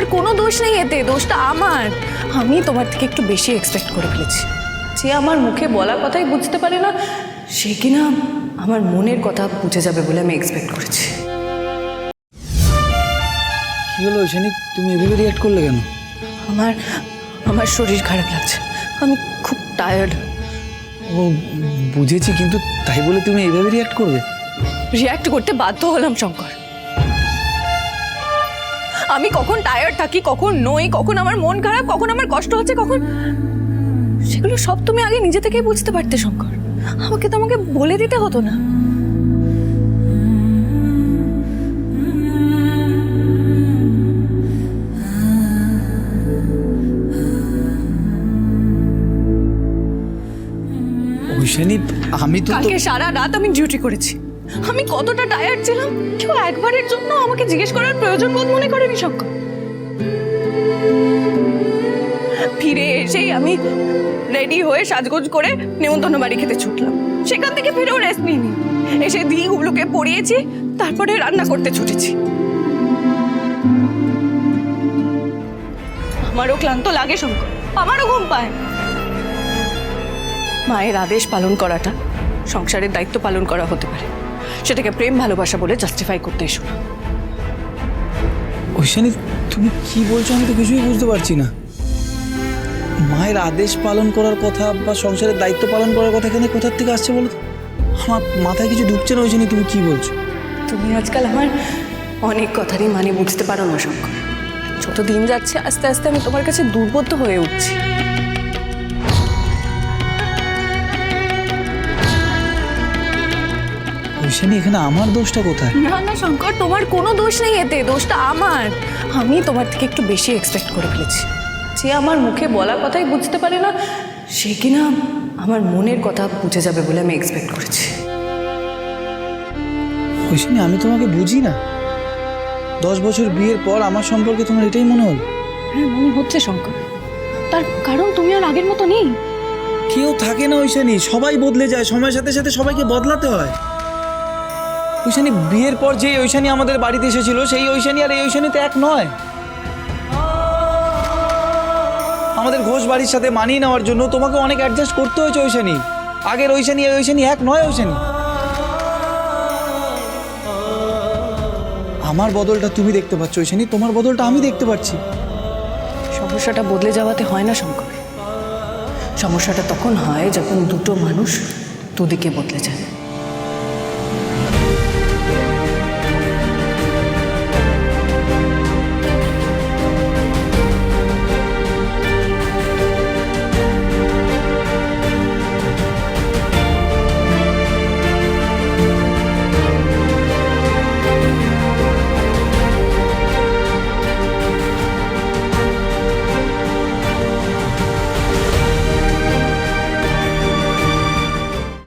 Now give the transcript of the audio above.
তোমার কোনো দোষ নেই এতে দোষটা আমার। আমি তোমার থেকে একটু বেশি এক্সপেক্ট করে ফেলেছি। যে আমার মুখে বলা কথাই বুঝতে পারে না সে কিনা আমার মনের কথা বুঝে যাবে বলে আমি এক্সপেক্ট করেছি। কি হলো ঐশানি তুমি এভাবে রিয়াক্ট করলে কেন? আমার আমার শরীর খারাপ লাগছে। আমি খুব টায়ার্ড ও বুঝেছি কিন্তু তাই বলে তুমি এইভাবে রিয়াক্ট করবে? রিয়্যাক্ট করতে বাধ্য হলাম শঙ্কর। আমি কখন টায়ার্ড থাকি কখন নই কখন আমার মন খারাপ কখন আমার কষ্ট হচ্ছে কখন সেগুলো সব তুমি আগে নিজে থেকেই বুঝতে পারতে শঙ্কর। আমাকে তো আমাকে বলে দিতে হতো না। ঐশানি আমি তো তো- কালকে সারা রাত আমি ডিউটি করেছি। আমি কতটা টায়ার্ড ছিলাম, কেউ একবারের জন্য আমাকে জিজ্ঞেস করার প্রয়োজন বোধ মনে করেনি শঙ্কর ফিরে এসেই আমি রেডি হয়ে সাজগোজ করে নেমন্তন্ন বাড়ি খেতে ছুটলাম। সেখান থেকে ফিরেও রেস্ট নিইনি। এসে দিগুলোকে পড়িয়েছি, তারপরে রান্না করতে ছুটেছি। আমারও ক্লান্ত লাগে শঙ্কর, আমারও ঘুম পায়। মায়ের আদেশ পালন করাটা সংসারের দায়িত্ব পালন করা হতে পারে। সেটাকে প্রেম ভালোবাসা বলে জাস্টিফাই করতে এসো। না ঐশানি তুমি কি বলছো আমি তো কিছুই বুঝতে পারছি না। মায়ের আদেশ পালন করার কথা বা সংসারের দায়িত্ব পালন করার কথা এখানে কোথার থেকে আসছে বলো আমার মাথায় কিছু ঢুকছে না ঐশানি তুমি কি বলছো? তুমি আজকাল আমার অনেক কথারই মানে বুঝতে পারো না শঙ্কর। যত দিন যাচ্ছে আস্তে আস্তে আমি তোমার কাছে দুর্বোধ্য হয়ে উঠছি। ঐশানি এখানে আমার দোষটা কোথায়? না না শঙ্কর তোমার কোনো দোষ নেই এতে দোষটা আমার। আমি তোমার থেকে একটু বেশি এক্সপেক্ট করে ফেলেছি। যে আমার মুখে বলা কথাই বুঝতে পারে না সে কিনা আমার মনের কথা বুঝে যাবে বলে আমি এক্সপেক্ট করেছি। ঐশানি আমি তোমাকে বুঝি না। দশ বছর বিয়ের পর আমার সম্পর্কে তোমার এটাই মনে হলো? হ্যাঁ মনে হচ্ছে শঙ্কর। তার কারণ তুমি আর আগের মতো নেই। কেউ থাকে না ঐশানি সবাই বদলে যায় সময়ের সাথে সাথে সবাইকে বদলাতে হয়। ঐশানি, বিয়ের পর যে ঐশানি আমাদের বাড়িতে এসেছিল, সেই ঐশানি আর এই ঐশানি তো এক নয়। আমাদের ঘোষ বাড়ির সাথে মানিয়ে নেওয়ার জন্য তোমাকে অনেক অ্যাডজাস্ট করতে হয়েছে ঐশানি। আগের ঐশানি, এই ঐশানি এক নয় ঐশানি। আমার বদলটা তুমি দেখতে পাচ্ছ ঐশানি, তোমার বদলটা আমি দেখতে পাচ্ছি। সমস্যাটা বদলে যাওয়াতে হয় না, শঙ্কর। সমস্যাটা তখন হয় যখন দুটো মানুষ দুদিকে বদলে যায়।